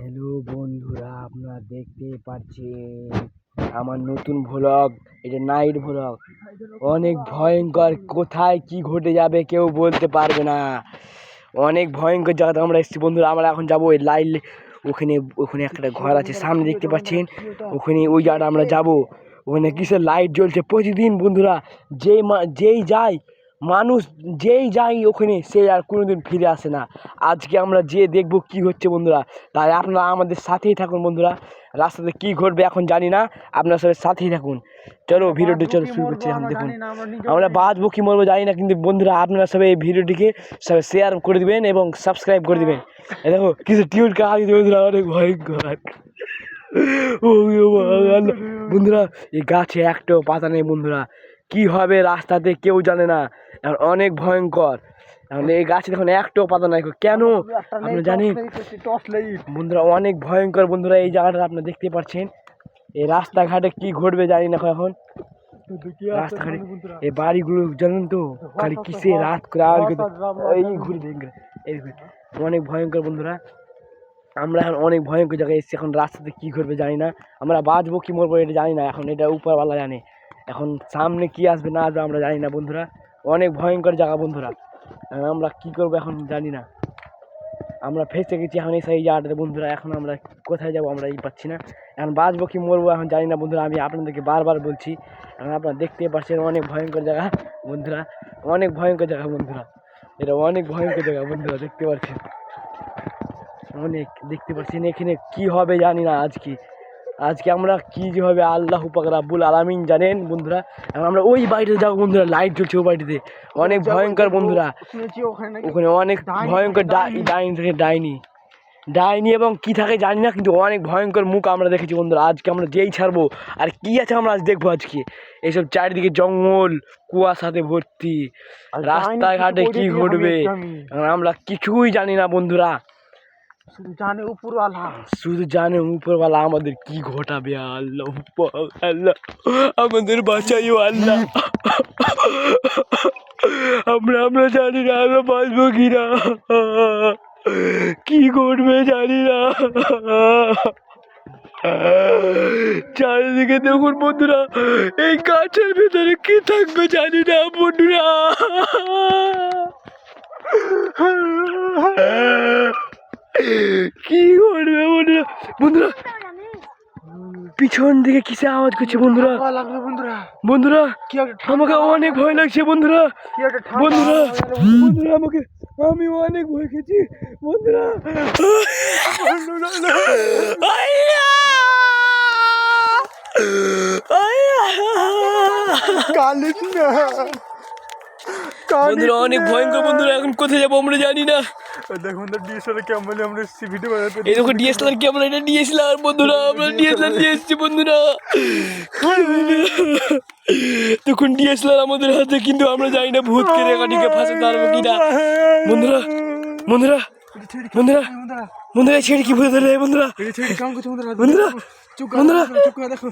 Hello বন্ধুরা, আপনারা দেখতে পাচ্ছেন আমার নতুন ভ্লগ এটা নাইট ভ্লগ অনেক ভয়ঙ্কর, কোথায় কি ঘটে যাবে কেউ বলতে পারবে না। অনেক ভয়ঙ্কর জায়গাতে আমরা এসেছি বন্ধুরা, আমরা এখন যাব ওই লাইল, ওখানে ওখানে একটা ঘর আছে, সামনে দেখতে পাচ্ছেন? ওখানে ওই জায়গাটা আমরা যাব। ওখানে কিসের লাইট জ্বলছে? প্রতিদিন বন্ধুরা, যেই মা, যেই যায় মানুষ যেই যাই ওখানে সে আর কোনোদিন ফিরে আসে না। আজকে আমরা যে দেখব কি হচ্ছে বন্ধুরা। তাই আপনারা আমাদের সাথেই থাকুন বন্ধুরা। রাস্তাতে কি ঘটবে এখন জানি না। আপনার সবাই সাথেই থাকুন। চলো ভিডিওটি চলো শুরু করছি এখন দেখুন। আমরা বাঁচবো কি মরবো জানি না কিন্তু বন্ধুরা আপনারা সবাই এই ভিডিওটিকে সবাই শেয়ার করে দিবেন এবং সাবস্ক্রাইব করে দিবেন। এই দেখো কিছু টিউন কাজ বন্ধুরা অনেক ভয়ঙ্কর। ও বন্ধুরা এই গাছে একটাও পাতা নেই বন্ধুরা। কি হবে রাস্তাতে কেউ জানে না। এখন অনেক ভয়ঙ্কর। এখন এই গাছে দেখুন একটাও পাতা নাই কেন? আপনি জানেন, বন্ধুরা, অনেক ভয়ঙ্কর বন্ধুরা এই জায়গাটা আপনি দেখতে পাচ্ছেন। এই রাস্তাঘাটে কি ঘটবে জানি না এখন। রাস্তাঘাটে এই বাড়িগুলো জানেন তো, খালি কিসে রাত করে করতে এই ঘুরে। অনেক ভয়ঙ্কর বন্ধুরা। আমরা এখন অনেক ভয়ঙ্কর জায়গায় এসেছি। এখন রাস্তাতে কি ঘটবে জানি না। আমরা বাঁচবো কি মরবো এটা জানি না। এখন এটা উপরওয়ালা জানে। এখন সামনে কি আসবে না আসবে আমরা জানি না, বন্ধুরা। অনেক ভয়ঙ্কর জায়গা, বন্ধুরা। আমরা কি করব এখন জানি না। আমরা ফেসে গেছি এখন এই সেই জায়গাটাতে, বন্ধুরা। এখন আমরা কোথায় যাব আমরা এই পাচ্ছি না। এখন বাঁচবো কি মরবো এখন জানি না, বন্ধুরা। আমি আপনাদেরকে বারবার বলছি। এখন আপনারা দেখতে পাচ্ছেন অনেক ভয়ঙ্কর জায়গা, বন্ধুরা। অনেক ভয়ঙ্কর জায়গা, বন্ধুরা। এটা অনেক ভয়ঙ্কর জায়গা, বন্ধুরা। দেখতে পাচ্ছেন? অনেক দেখতে পাচ্ছেন এখানে কি হবে জানি না আজকে। আজকে আমরা কি যে হবে আল্লাহ পাক রাব্বুল আলামিন জানেন বন্ধুরা? এখন আমরা ওই বাড়িতে যাব বন্ধুরা লাইট জ্বলছে ওই বাড়িতে। অনেক ভয়ঙ্কর বন্ধুরা। ওখানে অনেক ভয়ঙ্কর ডাইনি। থাকে ডাইনি। ডাইনি এবং কি থাকে জানি না কিন্তু অনেক ভয়ঙ্কর মুখ আমরা দেখেছি বন্ধুরা। আজকে আমরা যেই ছাড়বো আর কি আছে আমরা আজ দেখব আজকে? এইসব চারিদিকে জঙ্গল কুয়াশাতে ভর্তি। রাস্তাঘাটে কি ঘটবে? আমরা কিছুই জানি না বন্ধুরা। শুধু জানে উপরওয়ালা। শুধু জানে উপরওয়ালা আমাদের কি ঘটাবে আল্লাহ আল্লাহ, আমাদের বাঁচাইও আল্লাহ। আমরা আমরা জানি না আমরা বাঁচবো কি না কি ঘটবে জানি না। চারিদিকে দেখুন বন্ধুরা, এই গাছের ভিতরে কি থাকবে জানি না বন্ধুরা। কি করবে বন্ধুরা? বন্ধুরা পিছন দিকে কিসে আওয়াজ করছে বন্ধুরা? বন্ধুরা। আমাকে অনেক ভয় লাগছে বন্ধুরা। বন্ধুরা বন্ধুরা। আমাকে আমি অনেক ভয় খেয়েছি। বন্ধুরা। বন্ধুরা অনেক ভয়ঙ্কর বন্ধুরা এখন কোথায় যাব আমরা জানি না। দেখুন তো ডিএসএলআর ক্যামেরা আমরা ভিডিও বানাতে। এই দেখো ডিএসএলআর ক্যামেরা এটা ডিএসএলআর বন্ধুরা আমরা ডিএসএলআর নিয়ে এসেছি বন্ধুরা। তখন ডিএসএলআর আমাদের হাতে কিন্তু আমরা জানি না ভূতকে রেখাটিকে ফাঁসাতে পারব কিনা। বন্ধুরা বন্ধুরা বন্ধুরা বন্ধুরা বন্ধুরা ছেড়ে কি ভূত ধরে বন্ধুরা? বন্ধুরা বন্ধুরা, চুপ বন্ধুরা। চুপ করে দেখো